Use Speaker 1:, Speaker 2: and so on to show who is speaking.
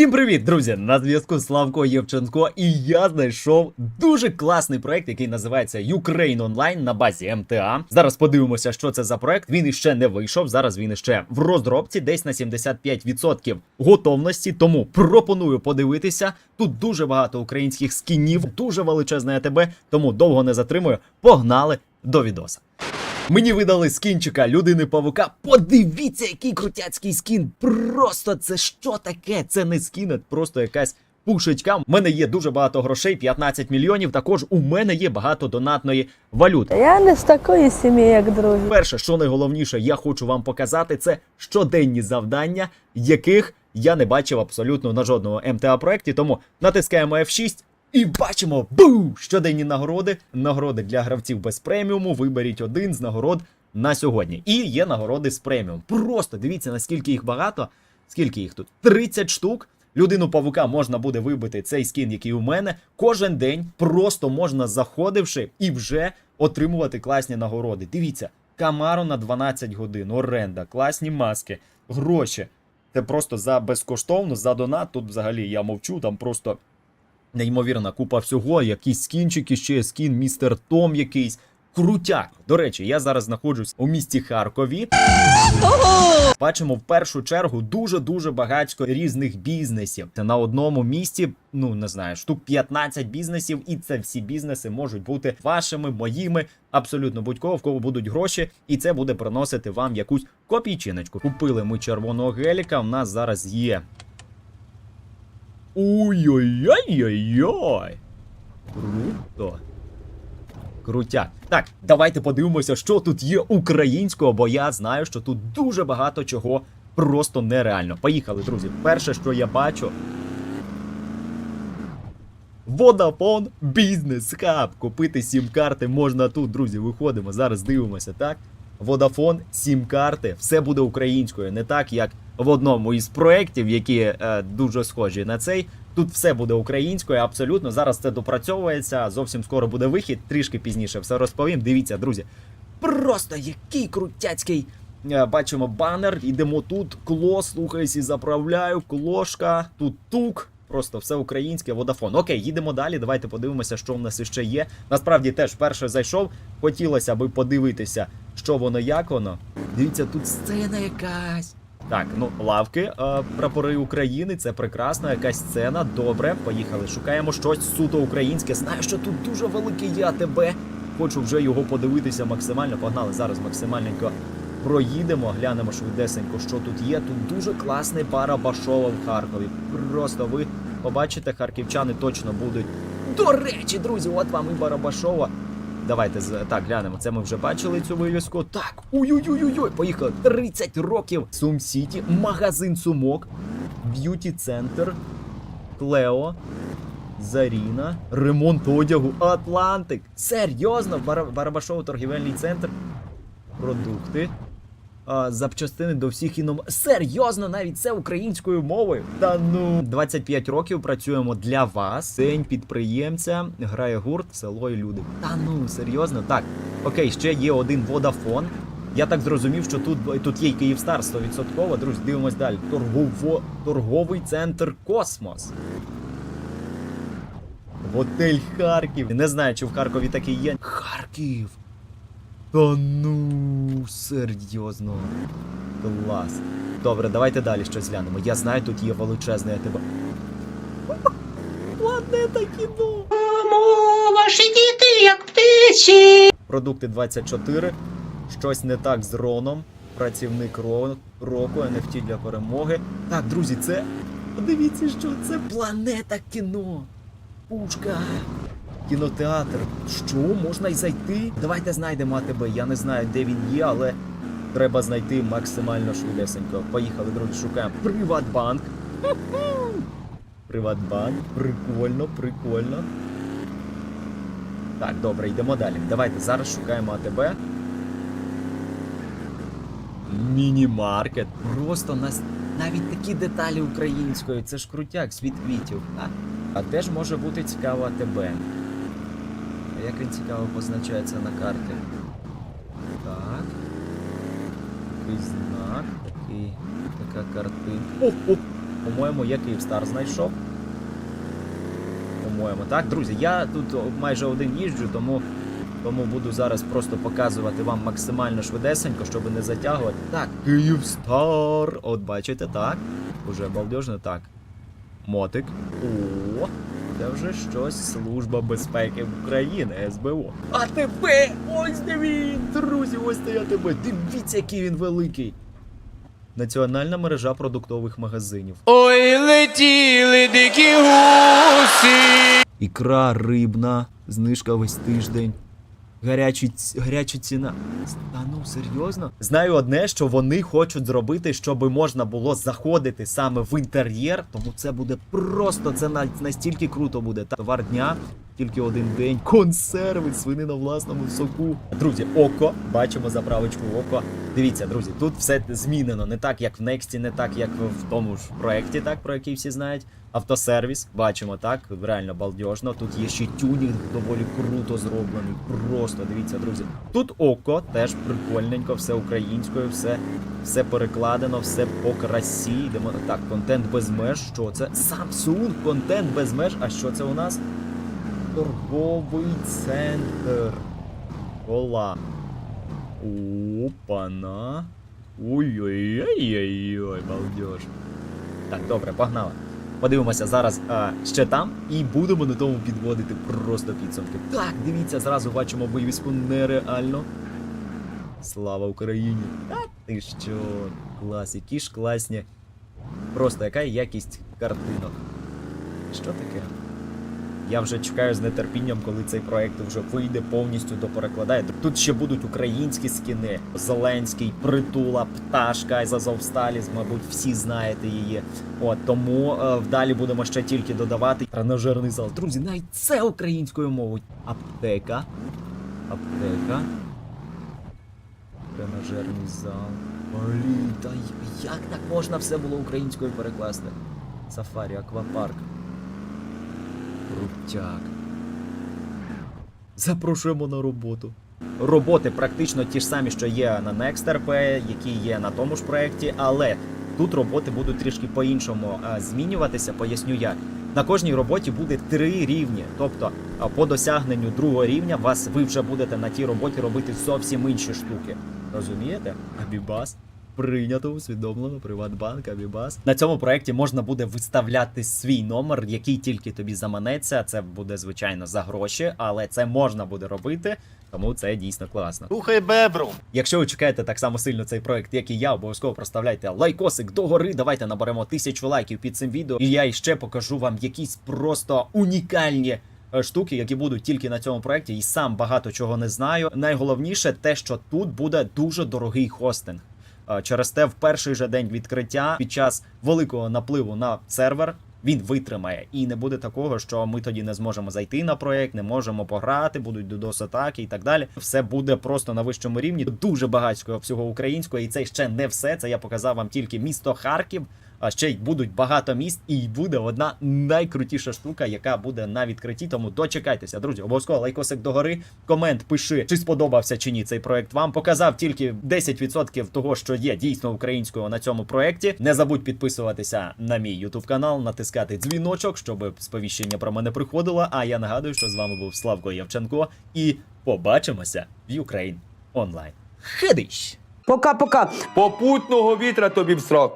Speaker 1: Всім привіт, друзі! На зв'язку Славко Євченко, і я знайшов дуже класний проект, який називається Ukraine Online на базі МТА. Зараз подивимося, що це за проект. Він іще не вийшов. Зараз він іще в розробці, десь на 75% готовності. Тому пропоную подивитися. Тут дуже багато українських скінів, дуже величезне АТБ, тому довго не затримую. Погнали до відоса. Мені видали скінчика людини павука. Подивіться, який крутяцький скін. Просто це що таке? Це не скін, а просто якась пушечка. У мене є дуже багато грошей, 15 мільйонів. Також у мене є багато донатної валюти.
Speaker 2: Я не з такої сім'ї, як другі.
Speaker 1: Перше, що найголовніше, я хочу вам показати, це щоденні завдання, яких я не бачив абсолютно на жодному МТА проєкті. Тому натискаємо F6 і бачимо бу! Щоденні нагороди. Нагороди для гравців без преміуму. Виберіть один з нагород на сьогодні. І є нагороди з преміум. Просто дивіться, наскільки їх багато. Скільки їх тут? 30 штук. Людину павука можна буде вибити цей скін, який у мене. Кожен день просто можна, заходивши, і вже отримувати класні нагороди. Дивіться, Камаро на 12 годин, оренда, класні маски, гроші. Це просто за безкоштовно, за донат. Тут взагалі я мовчу, там просто неймовірна купа всього, якісь скінчики, ще скін, містер Том якийсь. Крутяк. До речі, я зараз знаходжусь у місті Харкові. Бачимо в першу чергу дуже-дуже багатько різних бізнесів. Це на одному місці, ну не знаю, штук 15 бізнесів, і це всі бізнеси можуть бути вашими, моїми, абсолютно будь-кого, в кого будуть гроші, і це буде приносити вам якусь копійчиночку. Купили ми червоного геліка. У нас зараз є. Ой-ой-ой-ой-ой. Круто. Крутяк. Так, давайте подивимося, що тут є українського, бо я знаю, що тут дуже багато чого просто нереально. Поїхали, друзі. Перше, що я бачу. Vodafone Business Hub. Купити сім-карти можна тут, друзі. Виходимо. Зараз дивимося, так? Vodafone, сім-карти, все буде українською, не так, як в одному із проєктів, які е, дуже схожі на цей. Тут все буде українською, абсолютно. Зараз це допрацьовується. Зовсім скоро буде вихід, трішки пізніше все розповім. Дивіться, друзі. Просто який крутяцький. Е, Бачимо банер, йдемо тут. Кло, слухаюсь і заправляю. Клошка, тут тук. Просто все українське, водафон. Окей, їдемо далі. Давайте подивимося, що в нас іще є. Насправді теж вперше зайшов. Хотілося би подивитися, що воно, як воно. Дивіться, тут сцена якась. Так, ну лавки, е, прапори України, це прекрасно, якась сцена. Добре, поїхали. Шукаємо щось суто українське. Знаю, що тут дуже велике є АТБ. Хочу вже його подивитися максимально. Погнали зараз максимальненько проїдемо, глянемо швидесенько, що тут є. Тут дуже класний пара Башова в Харкові. Просто ви побачите, харківчани точно будуть. До речі, друзі, от вам і Барабашова. Давайте так глянемо. Це ми вже бачили цю вивіску. Так, ой-ой-ой-ой, поїхали. 30 років. Сум Сіті, магазин сумок, б'юті центр, Клео, Заріна, ремонт одягу, Атлантик. Серйозно, Бар- Барабашово торгівельний центр. Продукти. А, запчастини до всіх іном. Серйозно, навіть це українською мовою. Та ну 25 років працюємо для вас. День підприємця, грає гурт, село і люди. Та ну серйозно, так. Окей, ще є один водафон. Я так зрозумів, що тут, тут є й Київстар 100%. Друзі, дивимось далі. Торгово, торговий центр Космос. Готель Харків. Не знаю, чи в Харкові такий є. Харків. Та ну, серйозно. Клас. Добре, давайте далі щось глянемо. Я знаю, тут є величезне тебе. Планета кіно.
Speaker 3: Мамо, ваші діти, як птиці.
Speaker 1: Продукти 24. Щось не так з Роном. Працівник ро... року, NFT для перемоги. Так, друзі, це. Подивіться, що це планета кіно. Пушка. Кінотеатр. Що, можна й зайти? Давайте знайдемо АТБ. Я не знаю, де він є, але треба знайти максимально швидесенько. Поїхали, друзі, шукаємо. Приватбанк. Приватбанк. Прикольно, прикольно. Так, добре, йдемо далі. Давайте зараз шукаємо АТБ. Міні-маркет. Просто нас навіть такі деталі українською. Це ж крутяк, світ квітів. А, а де ж може бути цікаво АТБ? Як він цікаво позначається на карті? Так. Такий знак, такий, така картинка. По-моєму, я Київстар знайшов. По-моєму, так, друзі, я тут майже один їжджу, тому, тому буду зараз просто показувати вам максимально швидесенько, щоб не затягувати. Так, Київстар. От бачите, так. Уже балдежно, так. Мотик. Це вже щось Служба безпеки України, СБУ. А тебе! Ось де він! Друзі, ось де я тебе! Дивіться, який він великий! Національна мережа продуктових магазинів.
Speaker 4: Ой, летіли дикі гуси.
Speaker 1: Ікра рибна, знижка весь тиждень. Гарячі, ц- гаряча ціна. Та ну серйозно? Знаю одне, що вони хочуть зробити, щоб можна було заходити саме в інтер'єр, тому це буде просто це настільки круто буде. Товар дня, тільки один день. Консерви, свинина в власному соку. Друзі, око, бачимо заправочку око. Дивіться, друзі, тут все змінено. Не так, як в Нексті, не так, як в тому ж проєкті, так, про який всі знають. Автосервіс, бачимо так, реально балдежно. Тут є ще тюнінг, доволі круто зроблений. Просто дивіться, друзі. Тут око теж прикольненько, все українською, все, все перекладено, все по красі. Йдемо так, контент без меж. Що це? Samsung, контент без меж. А що це у нас? Торговий центр. Ола. Опана. Ой-ой-ой-ой-ой, балдеж. Так, добре, погнали. Подивимося зараз а, ще там і будемо на тому підводити просто підсумки. Так, дивіться, зразу бачимо вивіску нереально. Слава Україні! Та ти що? Клас, які ж класні. Просто яка якість картинок. Що таке? Я вже чекаю з нетерпінням, коли цей проект вже вийде повністю доперекладає. Тут ще будуть українські скіни. Зеленський, притула, пташка з Азовсталі, мабуть, всі знаєте її. От тому е, вдалі будемо ще тільки додавати тренажерний зал. Друзі, навіть це українською мовою. Аптека. Аптека. Тренажерний зал. Блін, та як так можна все було українською перекласти? Сафарі, аквапарк. Крутяк. Запрошуємо на роботу. Роботи практично ті ж самі, що є на NextRP, які є на тому ж проєкті, але тут роботи будуть трішки по-іншому змінюватися, поясню як. На кожній роботі буде три рівні. Тобто, по досягненню другого рівня вас ви вже будете на тій роботі робити зовсім інші штуки. Розумієте? Абібас. Прийнято, усвідомлено, Приватбанк, Абібас. На цьому проєкті можна буде виставляти свій номер, який тільки тобі заманеться. Це буде звичайно за гроші, але це можна буде робити, тому це дійсно класно.
Speaker 4: Слухай бебру.
Speaker 1: Якщо ви чекаєте так само сильно цей проект, як і я, обов'язково проставляйте лайкосик догори. Давайте наберемо тисячу лайків під цим відео. І я іще покажу вам якісь просто унікальні. е, Штуки, які будуть тільки на цьому проекті, і сам багато чого не знаю. Найголовніше те, що тут буде дуже дорогий хостинг. Е, Через те, в перший же день відкриття, під час великого напливу на сервер, він витримає, і не буде такого, що ми тоді не зможемо зайти на проект, не можемо пограти, будуть додос атаки і так далі. Все буде просто на вищому рівні. Дуже багатського всього українського, і це ще не все. Це я показав вам тільки місто Харків. А ще й будуть багато міст, і буде одна найкрутіша штука, яка буде на відкритті. Тому дочекайтеся, друзі. Обов'язково лайкосик догори. Комент пиши, чи сподобався чи ні цей проект вам. Показав тільки 10% того, що є дійсно українською на цьому проекті. Не забудь підписуватися на мій ютуб канал, натискати дзвіночок, щоб сповіщення про мене приходило. А я нагадую, що з вами був Славко Явченко, і побачимося в Україн онлайн. Хедищ!
Speaker 5: Пока-пока.
Speaker 4: Попутного вітра тобі в срок.